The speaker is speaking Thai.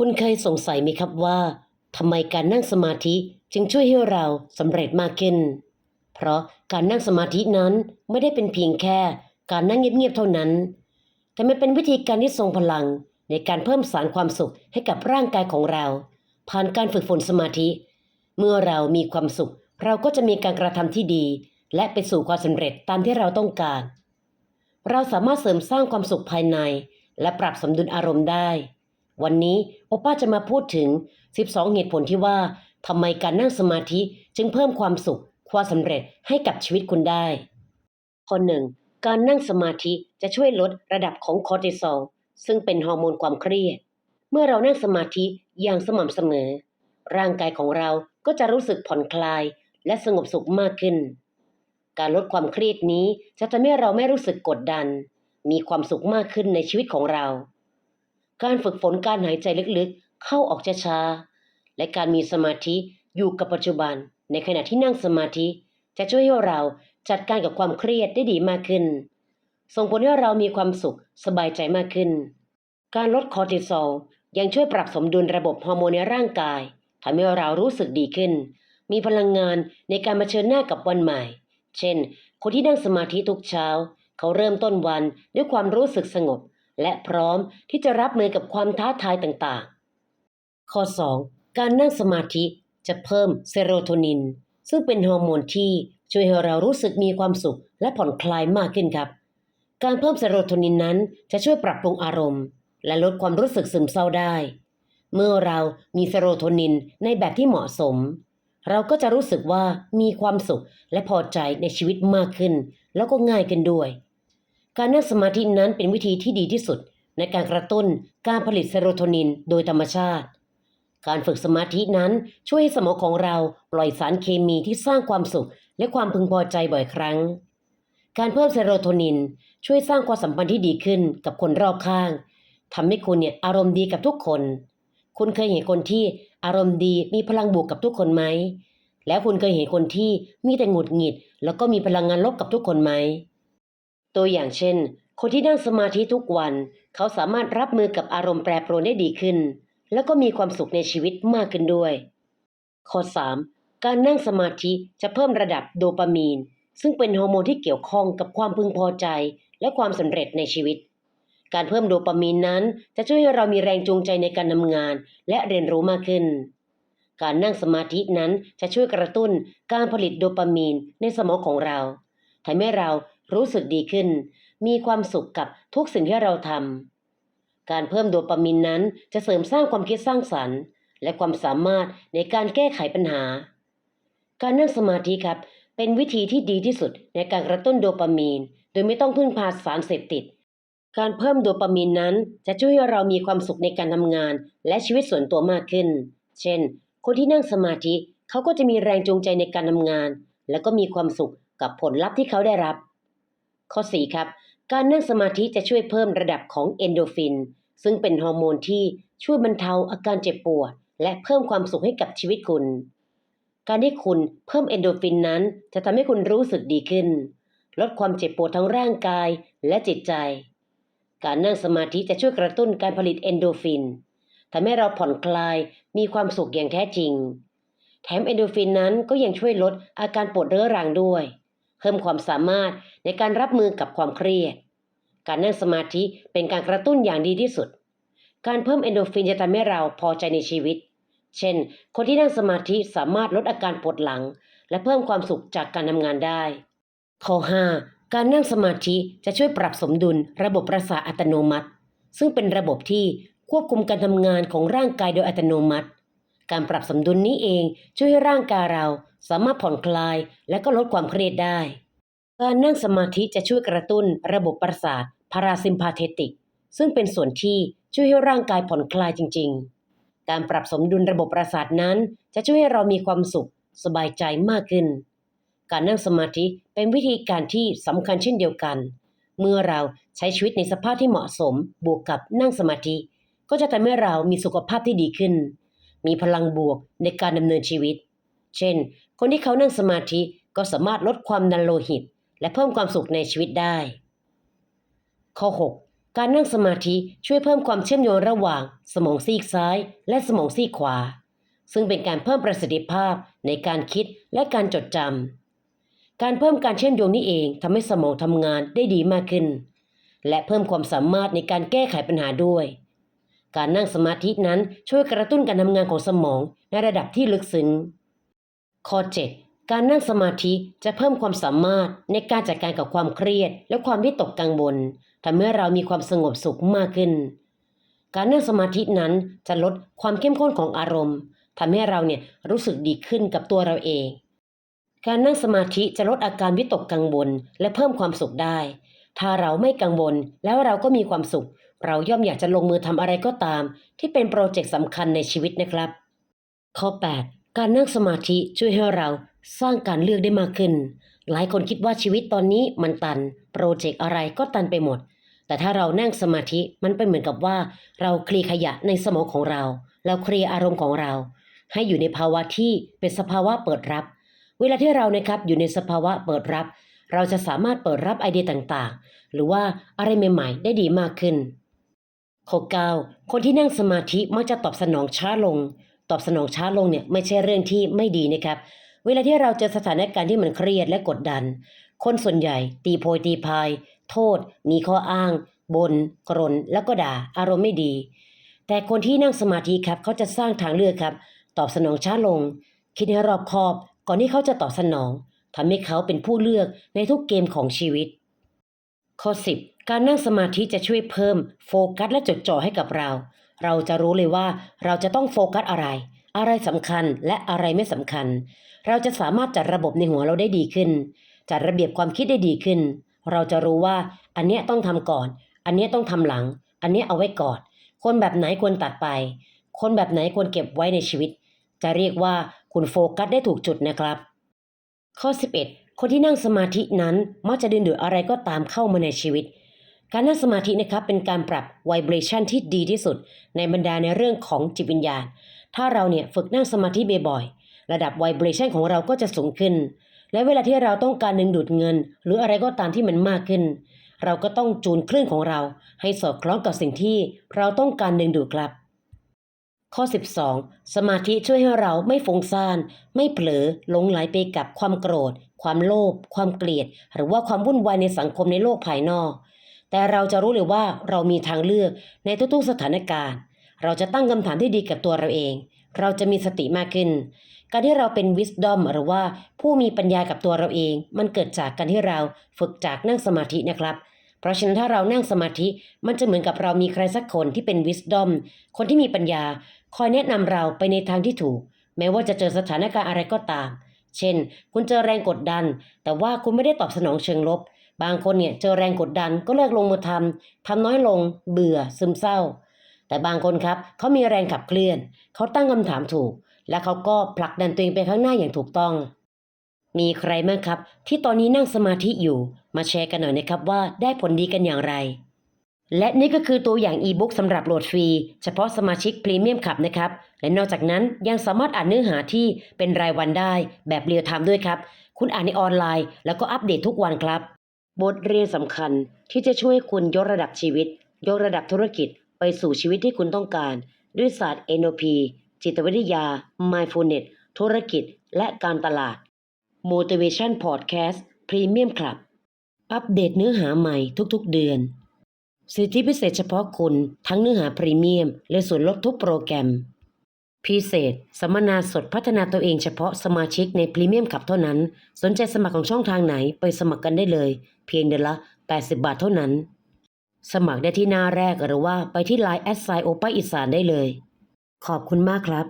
คุณเคยสงสัยไหมครับว่าทำไมการนั่งสมาธิจึงช่วยให้เราสำเร็จมากขึ้น เพราะการนั่งสมาธินั้นไม่ได้เป็นเพียงแค่การนั่งเงียบๆเท่านั้น แต่มันเป็นวิธีการที่ทรงพลังในการเพิ่มสารความสุขให้กับร่างกายของเรา ผ่านการฝึกฝนสมาธิ เมื่อเรามีความสุข เราก็จะมีการกระทำที่ดี และไปสู่ความสำเร็จตามที่เราต้องการ เราสามารถเสริมสร้างความสุขภายใน และปรับสมดุลอารมณ์ได้ วันนี้โอป้าจะมาพูดถึง 12 เหตุผลที่ว่าทำไมการนั่งสมาธิจึงเพิ่มความสุข ความสำเร็จให้กับชีวิตคุณได้ข้อหนึ่งการนั่งสมาธิจะช่วยลดระดับของคอร์ติซอลซึ่งเป็นฮอร์โมนความเครียด เมื่อเรานั่งสมาธิอย่างสม่ำเสมอ ร่างกายของเราก็จะรู้สึกผ่อนคลาย และสงบสุขมากขึ้น การลดความเครียดนี้จะทำให้เราไม่รู้สึกกดดัน มีความสุขมากขึ้นในชีวิตของเรา การฝึกฝนการหายใจลึกๆ เข้าออกช้าๆ และการมีสมาธิอยู่กับปัจจุบัน ในขณะที่นั่งสมาธิ จะช่วยให้เราจัดการกับความเครียดได้ดีมากขึ้น ส่งผลให้เรามีความสุขสบายใจมากขึ้น การลดคอร์ติซอลยังช่วยปรับสมดุลระบบฮอร์โมนในร่างกายทำให้เรารู้สึกดีขึ้น มีพลังงานในการมาเชิญหน้ากับวันใหม่ เช่น คนที่นั่งสมาธิทุกเช้า เขาเริ่มต้นวันด้วยความรู้สึกสงบ และพร้อมที่จะรับมือกับความท้าทายต่างๆ ข้อ 2. การนั่งสมาธิจะเพิ่มเซโรโทนิน ซึ่งเป็นฮอร์โมนที่ช่วยให้เรารู้สึกมีความสุขและผ่อนคลายมากขึ้นครับ การเพิ่มเซโรโทนินนั้นจะช่วยปรับปรุงอารมณ์ และลดความรู้สึกซึมเศร้าได้ เมื่อเรามีเซโรโทนินในแบบที่เหมาะสม เราก็จะรู้สึกว่ามีความสุขและพอใจในชีวิตมากขึ้น แล้วก็ง่ายขึ้นด้วย การนั่งสมาธินั้นเป็นวิธีที่ดีที่สุดในการกระตุ้นการผลิตเซโรโทนินโดยธรรมชาติ การฝึกสมาธินั้นช่วยให้สมองของเราปล่อยสารเคมีที่สร้างความสุขและความพึงพอใจบ่อยครั้ง การเพิ่มเซโรโทนินช่วยสร้างความสัมพันธ์ที่ดีขึ้นกับคนรอบข้างทำให้คุณเนี่ยอารมณ์ดีกับทุกคน คุณเคยเห็นคนที่อารมณ์ดีมีพลังบวกกับทุกคนไหม แล้วคุณเคยเห็นคนที่มีแต่หงุดหงิด แล้วก็มีพลังงานลบกับทุกคนไหม ตัวอย่างเช่น คนที่นั่งสมาธิทุกวัน เขาสามารถรับมือกับอารมณ์แปรปรวนได้ดีขึ้น แล้วก็มีความสุขในชีวิตมากขึ้นด้วย ข้อ 3. การนั่งสมาธิจะเพิ่มระดับโดปามีน ซึ่งเป็นฮอร์โมนที่เกี่ยวข้องกับความพึงพอใจ และความสำเร็จในชีวิต การเพิ่มโดปามีนนั้น จะช่วยให้เรามีแรงจูงใจในการทำงาน และเรียนรู้มากขึ้นการนั่งสมาธินั้นจะช่วยกระตุ้นการผลิตโดปามีนในสมองของเราทำให้เรา รู้สึกดีขึ้น มีความสุขกับทุกสิ่งที่เราทำการเพิ่มโดปามีนนั้นจะเสริมสร้างความคิดสร้างสรรค์ และความสามารถในการแก้ไขปัญหา การนั่งสมาธิครับเป็นวิธีที่ดีที่สุดในการกระตุ้นโดปามีน โดยไม่ต้องพึ่งพาสารเสพติด การเพิ่มโดปามีนนั้นจะช่วยให้เรามีความสุขในการทำงาน และชีวิตส่วนตัวมากขึ้น เช่น คนที่นั่งสมาธิเขาก็จะมีแรงจูงใจในการทำงาน และก็มีความสุขกับผลลัพธ์ที่เขาได้รับ ข้อ 4 ครับ การนั่งสมาธิจะช่วยเพิ่มระดับของเอนโดฟิน ซึ่งเป็นฮอร์โมนที่ช่วยบรรเทาอาการเจ็บปวด และเพิ่มความสุขให้กับชีวิตคุณ การที่คุณเพิ่มเอนโดฟินนั้น จะทำให้คุณรู้สึกดีขึ้น ลดความเจ็บปวดทั้งร่างกายและจิตใจ การนั่งสมาธิจะช่วยกระตุ้นการผลิตเอนโดฟินทำให้เราผ่อนคลายมีความสุขอย่างแท้จริง แถมเอนโดฟินนั้นก็ยังช่วยลดอาการปวดเรื้อรังด้วย เพิ่มความสามารถในการรับมือกับความเครียด การนั่งสมาธิเป็นการกระตุ้นอย่างดีที่สุด การเพิ่มเอนโดฟินจะทำให้เราพอใจในชีวิต เช่น คนที่นั่งสมาธิสามารถลดอาการปวดหลัง และเพิ่มความสุขจากการทำงานได้ ข้อ 5. การนั่งสมาธิจะช่วยปรับสมดุลระบบประสาทอัตโนมัติ ซึ่งเป็นระบบที่ควบคุมการทำงานของร่างกายโดยอัตโนมัติ การปรับสมดุลนี้เองช่วยให้ร่างกายเราสามารถผ่อนคลายและก็ลดความเครียดได้ การนั่งสมาธิจะช่วยกระตุ้นระบบประสาทพาราซิมพาเทติก ซึ่งเป็นส่วนที่ช่วยให้ร่างกายผ่อนคลายจริง ๆ การปรับสมดุลระบบประสาทนั้น จะช่วยให้เรามีความสุขสบายใจมากขึ้น การนั่งสมาธิเป็นวิธีการที่สำคัญเช่นเดียวกัน เมื่อเราใช้ชีวิตในสภาพที่เหมาะสมบวกกับนั่งสมาธิ ก็จะทำให้เรามีสุขภาพที่ดีขึ้น มีพลังบวกในการดำเนินชีวิต เช่น คนที่เขานั่งสมาธิก็สามารถลดความดันโลหิต และเพิ่มความสุขในชีวิตได้ ข้อ 6 การนั่งสมาธิช่วยเพิ่มความเชื่อมโยงระหว่างสมองซีกซ้าย และสมองซีกขวา ซึ่งเป็นการเพิ่มประสิทธิภาพในการคิดและการจดจำการเพิ่มการเชื่อมโยงนี้เองทำให้สมองทำงานได้ดีมากขึ้น และเพิ่มความสามารถในการแก้ไขปัญหาด้วย การนั่งสมาธินั้นช่วยกระตุ้นการทำงานของสมองในระดับที่ลึกซึ้ง ข้อ 7 การนั่งสมาธิจะเพิ่มความสามารถในการจัดการกับความเครียด และความวิตกกังวลทำให้เรามีความสงบสุขมากขึ้น การนั่งสมาธินั้นจะลดความเข้มข้นของอารมณ์ทำให้เราเนี่ยรู้สึกดีขึ้นกับตัวเราเอง การนั่งสมาธิจะลดอาการวิตกกังวลและเพิ่มความสุขได้ ถ้าเราไม่กังวลแล้วเราก็มีความสุข เราย่อมอยากจะลงมือทำอะไรก็ตาม ที่เป็นโปรเจกต์สำคัญในชีวิตนะครับ ข้อ 8 การนั่งสมาธิช่วยให้เราสร้างการเลือกได้มากขึ้น หลายคนคิดว่าชีวิตตอนนี้มันตัน โปรเจกต์อะไรก็ตันไปหมด แต่ถ้าเรานั่งสมาธิมันเป็นเหมือนกับว่า เราเคลียร์ขยะในสมองของเรา เราเคลียร์อารมณ์ของเรา ให้อยู่ในภาวะที่เป็นสภาวะเปิดรับ เวลาที่เรานะครับอยู่ในสภาวะเปิดรับ เราจะสามารถเปิดรับไอเดียต่างๆ หรือว่าอะไรใหม่ ๆ ได้ดีมากขึ้น ข้อ9คนที่นั่งสมาธิมักจะตอบสนองช้าลง ตอบสนองช้าลงเนี่ยไม่ใช่เรื่องที่ไม่ดีนะครับ เวลาที่เราเจอสถานการณ์ที่มันเครียดและกดดัน คนส่วนใหญ่ ตีโพยตีพาย โทษ มีข้ออ้างบนกรนแล้วก็ด่าอารมณ์ไม่ดี แต่คนที่นั่งสมาธิครับเขาจะสร้างทางเลือกครับ ตอบสนองช้าลง คิดให้รอบคอบ ก่อนที่เขาจะตอบสนองทำให้เขาเป็นผู้เลือกในทุกเกมของชีวิต ข้อ 10 การนั่งสมาธิจะช่วยเพิ่มโฟกัสและจดจ่อให้กับเรา เราจะรู้เลยว่าเราจะต้องโฟกัสอะไร อะไรสำคัญและอะไรไม่สำคัญ เราจะสามารถจัดระบบในหัวเราได้ดีขึ้น จัดระเบียบความคิดได้ดีขึ้น เราจะรู้ว่าอันเนี้ยต้องทำก่อน อันเนี้ยต้องทำหลัง อันเนี้ยเอาไว้ก่อน คนแบบไหนควรตัดไป คนแบบไหนควรเก็บไว้ในชีวิต จะเรียกว่าคุณโฟกัสได้ถูกจุดนะครับ ข้อ 11 คนที่นั่งสมาธินั้นมักจะดึงดูดอะไรก็ตามเข้ามาในชีวิต การนั่งสมาธินะครับเป็นการปรับไวเบรชันที่ดีที่สุด ในบรรดาในเรื่องของจิตวิญญาณ ถ้าเราเนี่ยฝึกนั่งสมาธิบ่อยๆระดับไวเบรชันของเราก็จะสูงขึ้น และเวลาที่เราต้องการดึงดูดเงิน หรืออะไรก็ตามที่มันมากขึ้น เราก็ต้องจูนคลื่นของเรา ให้สอดคล้องกับสิ่งที่เราต้องการดึงดูดครับ ข้อ 12 สมาธิช่วยให้เราไม่ฟุ้งซ่าน ไม่เผลอหลงไหลไปกับความโกรธ ความโลภความเกลียด หรือว่าความวุ่นวายในสังคมในโลกภายนอก แต่เราจะรู้เลยว่าเรามีทางเลือกในทุกๆสถานการณ์ เราจะตั้งคำถามที่ดีกับตัวเราเอง เราจะมีสติมากขึ้น การที่เราเป็น wisdom หรือว่าผู้มีปัญญากับตัวเราเอง มันเกิดจากการที่เราฝึกจากนั่งสมาธินะครับ เพราะฉะนั้นถ้าเรานั่งสมาธิมันจะเหมือนกับเรามีใครสักคนที่เป็น wisdom คนที่มีปัญญา คอยแนะนำเราไปในทางที่ถูก แม้ว่าจะเจอสถานการณ์อะไรก็ตาม เช่น คุณเจอแรงกดดัน แต่ว่าคุณไม่ได้ตอบสนองเชิงลบ บางคนเนี่ยเจอแรงกดดันก็เลิกลงมือทำทำน้อยลง เบื่อ ซึมเศร้า แต่บางคนครับเขามีแรงขับเคลื่อน เขาตั้งคำถามถูก และเขาก็ผลักดันตัวเองไปข้างหน้าอย่างถูกต้อง มีใครบ้างครับ ที่ตอนนี้นั่งสมาธิอยู่ มาแชร์กันหน่อยนะครับว่าได้ผลดีกันอย่างไร และนี่ก็คือตัวอย่างอีบุ๊กสำหรับโหลดฟรี เฉพาะสมาชิกพรีเมียมคลับนะครับ และนอกจากนั้นยังสามารถอ่านเนื้อหาที่เป็นรายวันได้ แบบเรียลไทม์ด้วยครับ คุณอ่านในออนไลน์ แล้วก็อัปเดตทุกวันครับ บทเรียนสำคัญที่จะช่วยคุณยกระดับชีวิต ยกระดับธุรกิจ ไปสู่ชีวิตที่คุณต้องการ ด้วยศาสตร์ NLP จิตวิทยา Mindfulness ธุรกิจ และการตลาด Motivation Podcast Premium Club อัปเดตเนื้อหาใหม่ทุกๆเดือน สิทธิพิเศษเฉพาะคุณทั้งเนื้อหาพรีเมียม และส่วนลดทุกโปรแกรม พิเศษ สัมมนาสดพัฒนาตัวเองเฉพาะสมาชิกในพรีเมียมขับเท่านั้น สนใจสมัครของช่องทางไหนไปสมัครกันได้เลย เพียงเดือนละ 80 บาทเท่านั้น สมัครได้ที่หน้าแรกหรือว่าไปที่ไลน์แอดไซโอป้าอีสานได้เลย ขอบคุณมากครับ